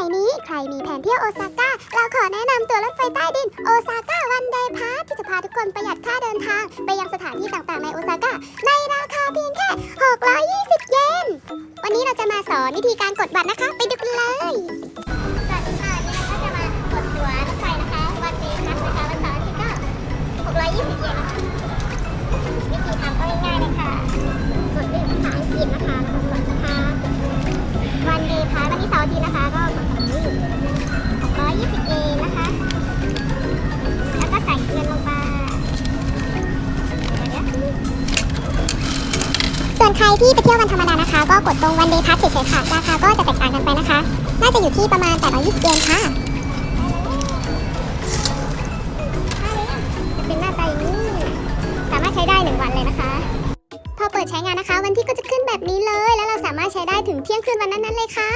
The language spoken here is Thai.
มัยนี้ใครมีแผนเที่ยวโอซาก้า เราขอแนะนำตัวรถไฟใต้ดินโอซาก้าวันเดย์พาสที่จะพาทุกคนประหยัดค่าเดินทาง ไปยังสถานที่ต่างๆในโอซาก้า ในราคาเพียงแค่ 620 เยน วันนี้เราจะมาสอนวิธีการกดบัตรนะคะ ไปดูกันเลย วนใครที่ไปเที่ยววันธรรมดานะคะ ก็กดตรงวันเดย์พาสเฉยๆค่ะราคาก็จะแตกต่างกันไปนะคะ น่าจะอยู่ที่ประมาณ820เยนค่ะจะเป็นหน้าตาอย่างนี้ สามารถใช้ได้1วันเลยนะคะ พอเปิดใช้งานนะคะ วันที่ก็จะขึ้นแบบนี้เลย แล้วเราสามารถใช้ได้ถึงเที่ยงคืนวันนั้นๆเลยค่ะ